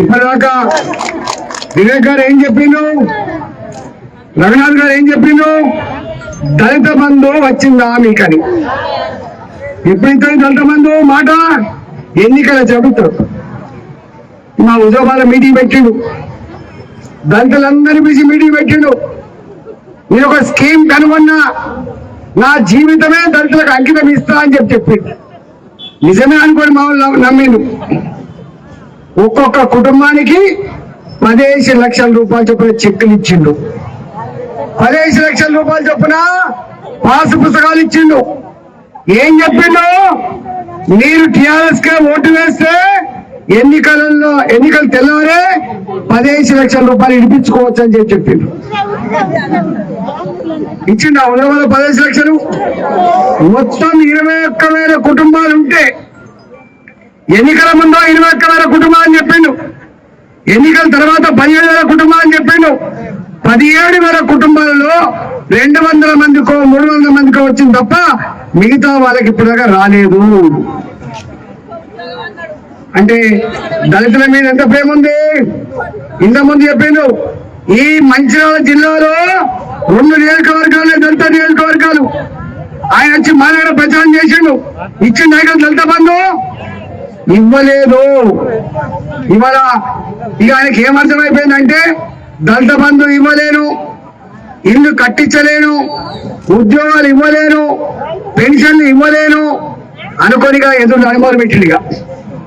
ఇప్పటిదాకా వివేక్ గారు ఏం చెప్పిండు? రఘునాథ్ గారు ఏం చెప్పిండు? దళిత బంధు వచ్చిందా మీకని. ఇప్పుడు ఇద్దరు దళిత బంధు మాట ఎన్నికల చెబుతారు మా ఉద్యోగాల మీటింగ్ పెట్టిండు. దళితులందరి పిలిచి మీటింగ్ పెట్టిండు. నేను ఒక స్కీమ్ కనుగొన్నా నా జీవితమే దళితులకు అంకితం ఇస్తా అని చెప్పి చెప్పిండు. నిజమే అనుకోండి మా వాళ్ళు నమ్మిండు. ఒక్కొక్క కుటుంబానికి పదిహేసి లక్షల రూపాయలు చొప్పున చెక్కులు ఇచ్చిండు. పదిహేను లక్షల రూపాయలు చొప్పున పాసు పుస్తకాలు ఇచ్చిండు. ఏం చెప్పిండు? మీరు టిఆర్ఎస్ కే ఓటు వేస్తే ఎన్నికలలో ఎన్నికలు తెల్లారే పదిహేసి లక్షల రూపాయలు ఇడిపించుకోవచ్చు అని చెప్పి చెప్పిండు. ఇచ్చిండు? ఉన్న వాళ్ళ పదిహేను లక్షలు? మొత్తం ఇరవై ఒక్క వేల కుటుంబాలు ఉంటే ఎన్నికల ముందు ఇరవై ఒక్క వేల కుటుంబాలు అని చెప్పిండు. ఎన్నికల తర్వాత పదిహేడు వేల కుటుంబాలు అని చెప్పిండు. పదిహేడు వేల కుటుంబాలలో రెండు వందల మందికో మూడు వందల మందికో వచ్చింది తప్ప మిగతా వాళ్ళకి ఇప్పటిదాకా రాలేదు. అంటే దళితుల మీద ఎంత ప్రేమ ఉంది? ఇంతకుముందు చెప్పిండు ఈ మంచిర్యాల జిల్లాలో రెండు నియోజకవర్గాలే దళిత నియోజకవర్గాలు. ఆయన వచ్చి మా దగ్గర ప్రచారం చేసిండు. ఇచ్చిన దళిత బంధు. ఇవ్వలేదు. ఇవాళ ఇక ఆయనకి ఏమర్థమైపోయిందంటే దళిత బంధు ఇవ్వలేను ఇల్లు కట్టించలేను ఉద్యోగాలు ఇవ్వలేను పెన్షన్లు ఇవ్వలేను అనుకోనిగా ఎదురు అనుభవం పెట్టిండు ఇక.